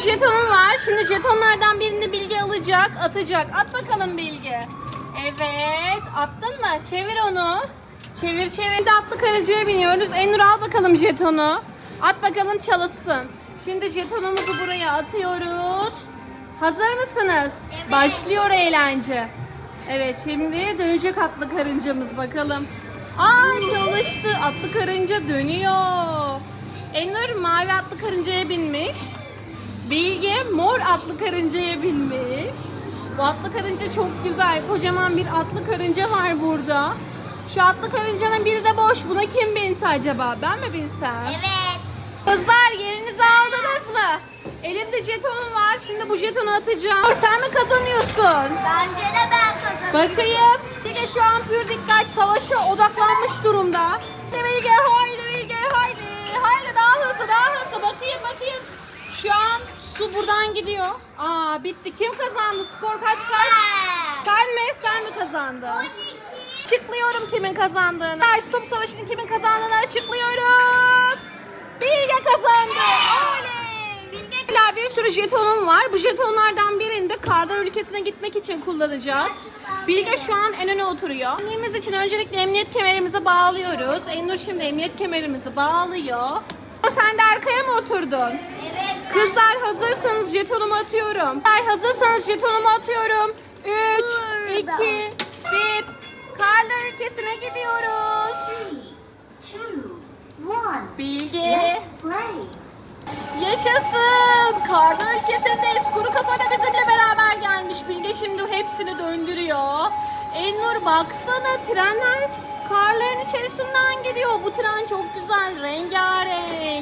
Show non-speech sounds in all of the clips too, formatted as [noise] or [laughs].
jetonum var. Şimdi jetonlardan birini Bilge alacak, atacak. At bakalım Bilge. Evet, attın mı? Çevir onu. Çevir çevir de atlı karıncaya biniyoruz. Enur al bakalım jetonu. At bakalım çalışsın. Şimdi jetonumuzu buraya atıyoruz. Hazır mısınız? Evet. Başlıyor eğlence. Evet şimdi dönecek atlı karıncamız bakalım. Aa çalıştı. Atlı karınca dönüyor. Enur mavi atlı karıncaya binmiş. Bilge mor atlı karıncaya binmiş. Bu atlı karınca çok güzel. Kocaman bir atlı karınca var burada. Şu atlı karıncanın biri de boş. Buna kim binse acaba? Ben mi binsem? Evet. Kızlar yerinizi aldınız mı? Elimde jetonum var. Şimdi bu jetonu atacağım. Sen mi kazanıyorsun? Bence de ben kazanırım. Bakayım. Bilge şu an pür dikkat savaşa odaklanmış durumda. Haydi Bilge haydi Bilge haydi. Haydi daha hızlı daha hızlı. Bakayım. Su buradan gidiyor. Aa bitti. Kim kazandı? Skor kaç kaç? Sen mi? Sen mi kazandın? Açıklıyorum kimin kazandığını. Top savaşının kimin kazandığını açıklıyorum. Bilge kazandı. Oley. Bilge Hala bir sürü jetonum var. Bu jetonlardan birini de Kardar ülkesine gitmek için kullanacağız. Bilge şu an en öne oturuyor. Emniyemiz için öncelikle emniyet kemerimizi bağlıyoruz. Enur şimdi emniyet kemerimizi bağlıyor. Sen de arkaya mı oturdun? Kızlar hazırsanız jetonumu atıyorum. Kızlar hazırsanız jetonumu atıyorum. 3, Burada. 2, 1. Karlar ülkesine gidiyoruz. Bilge. Yaşasın. Karlar ülkesindeyiz. Kuru kafa da bizimle beraber gelmiş. Bilge şimdi hepsini döndürüyor. Ennur baksana trenler karların içerisinden gidiyor. Bu tren çok güzel. Rengarenk.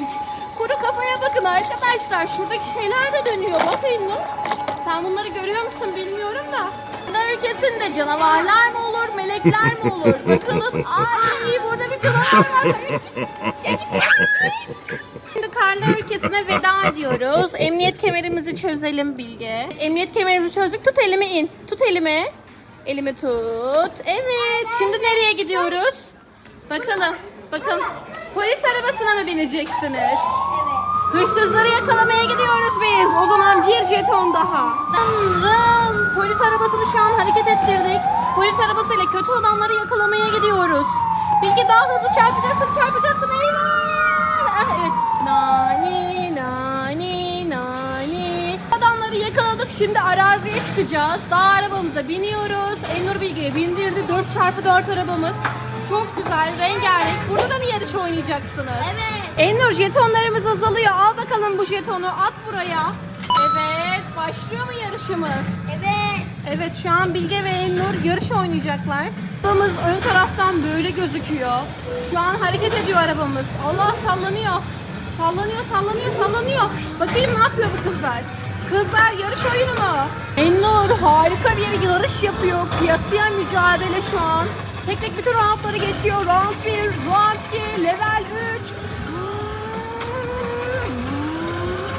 Kuru kafaya bakın arkadaşlar. Şuradaki şeyler de dönüyor. Bak Ennur. Sen bunları görüyor musun bilmiyorum da. Karlar ülkesinde canavarlar mı olur, melekler mi olur? [laughs] Bakalım. Ay burada bir canavar var. Gel. Şimdi karlar ülkesine veda ediyoruz. Emniyet kemerimizi çözelim Bilge. Emniyet kemerimizi çözdük. Tut elimi in. Tut elimi. Elimi tut. Evet. Şimdi nereye gidiyoruz? Bakalım. Bakın. Polis arabasına mı bineceksiniz? Hırsızları yakalamaya gidiyoruz biz. O zaman bir jeton daha. Rın rın. Polis arabasını şu an hareket ettirdik. Polis arabasıyla kötü adamları yakalamaya gidiyoruz. Bilgi daha hızlı çarpacaksın, çarpacaksın. Eyvah! Ah, evet. Nani, nani, nani. Adamları yakaladık. Şimdi araziye çıkacağız. Dağ arabamıza biniyoruz. Enur Bilge'ye bindirdi. 4x4 arabamız. Çok güzel, rengarenk. Burada da mı yarış oynayacaksınız? Evet. Enur jetonlarımız azalıyor. Al bakalım bu jetonu at buraya. Evet başlıyor mu yarışımız? Evet. Evet şu an Bilge ve Enur yarış oynayacaklar. Arabamız ön taraftan böyle gözüküyor. Şu an hareket ediyor arabamız. Allah sallanıyor. Sallanıyor sallanıyor sallanıyor. Bakayım ne yapıyor bu kızlar. Kızlar yarış oyunu mu? Enur harika bir yarış yapıyor. Kıyasıya mücadele şu an. Tek tek bütün roundları geçiyor. Round 1, round 2, level 3.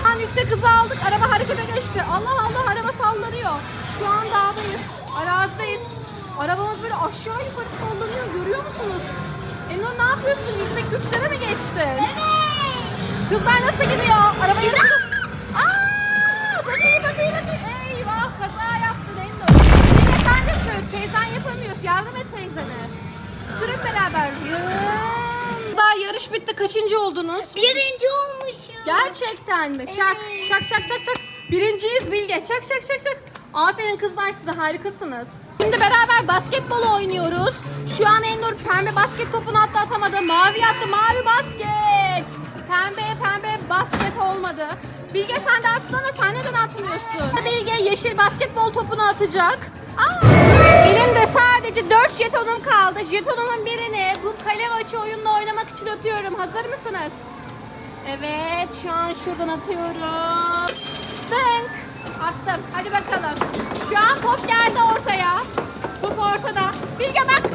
Şu an yüksek hızı aldık. Araba harekete geçti. Allah Allah araba sallanıyor. Şu an dağdayız. Arazideyiz. Arabamız böyle aşağı yukarı sallanıyor. Görüyor musunuz? Enur ne yapıyorsun? Yüksek güçlere mi geçtin? Kızlar nasıl gidiyor? Araba yarışı... Sürün beraber. Kızlar yarış bitti. Kaçıncı oldunuz? Birinci olmuşum. Gerçekten mi? Çak, Evet. çak, çak, çak, çak. Birinciyiz Bilge. Çak, çak, çak, çak. Aferin kızlar size harikasınız. Şimdi beraber basketbol oynuyoruz. Şu an Enur pembe basket topunu attı atamadı. Mavi attı, mavi basket. Pembe, pembe basket olmadı. Bilge sen de atsana, sen neden atmıyorsun? Bilge yeşil basketbol topunu atacak. Aa, benim de sadece 4 jetonum kaldı. Jetonumun birini bu kale maçı oyunla oynamak için atıyorum. Hazır mısınız? Evet şu an şuradan atıyorum. Dınk. Attım. Hadi bakalım. Şu an top geldi ortaya. Top ortada. Bilge bak.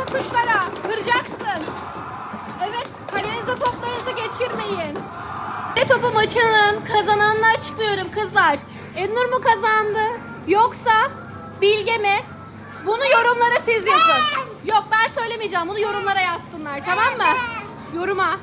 Yavaş vur tuşlara. Kıracaksın. Evet kalenizde toplarınızı geçirmeyin. Ne topu maçı maçının kazananını açıklıyorum kızlar. Enur mu kazandı yoksa Bilge mi? Bunu yorumlara siz yazın. Yok ben söylemeyeceğim. Bunu yorumlara yazsınlar tamam mı? Yoruma.